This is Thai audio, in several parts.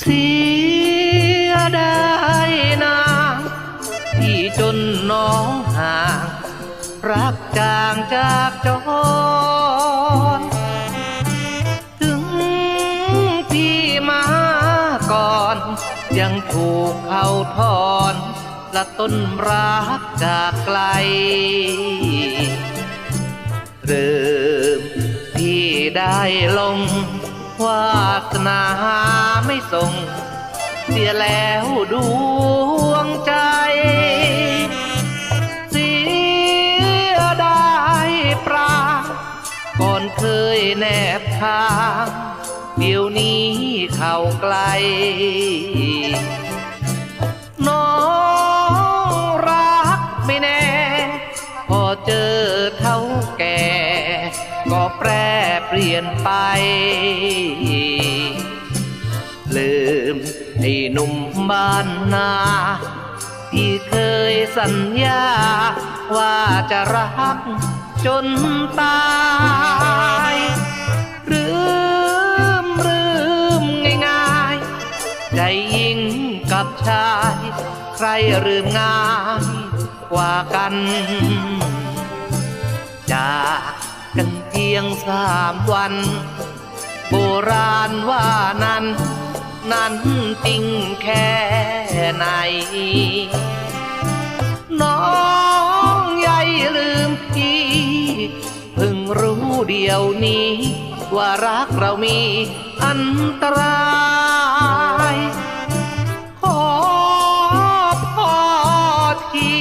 เสียดายนาที่จนน้องห่าง รักจางจากจร ถึงพี่มาก่อน ยังถูกเขาทอนละต้นรักจากไกล เริ่มพี่ได้ลงว่า นาไม่ส่ง เสียแล้วดวงใจ เสียดายปราก่อนเคยแนบทางเดี๋ยวนี้เข้าไกล น้องรักไม่แน่ พอเจอเท่าแก่ ก็แปร เปลี่ยนไป ลืมไอ้หนุ่มบ้านนาที่เคยสัญญา ว่าจะรักจนตายลืมลืมง่ายๆ ใจยิ่งกับชาย ใครลืมง่ายกว่ากัน จาก พียงสามวัน โบราณว่านั้น นั้นจริงแค่ไหน น้องใหญ่ลืมพี่เพิ่งรู้เดียวนี้ ว่ารักเรามีอันตรายขอพ่อที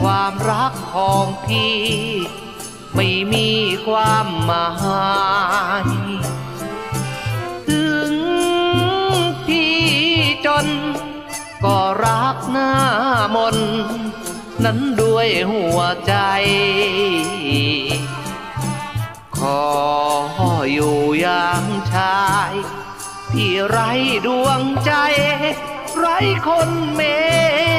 ความรักของพี่ ไม่มีความหมายถึงพี่จน ก็รักหน้ามน นั้นด้วยหัวใจ ขออยู่อย่างชาย ที่ไรดวงใจ ไรคนเมต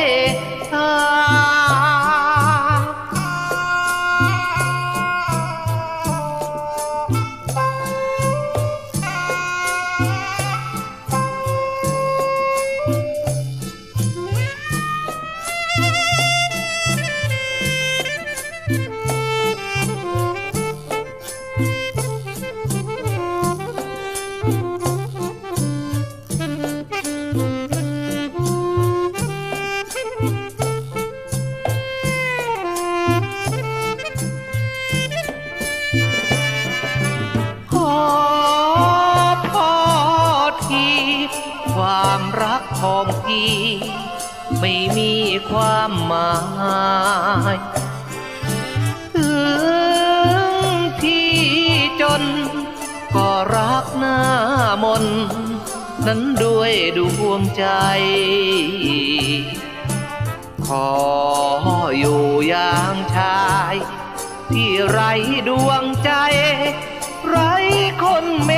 ความรักของพี่ ไม่มีความหมายถึงพี่จน ก็รักหน้ามน นั้นด้วยดวงใจ ขออยู่อย่างชาย ที่ไรดวงใจ ไรคนเม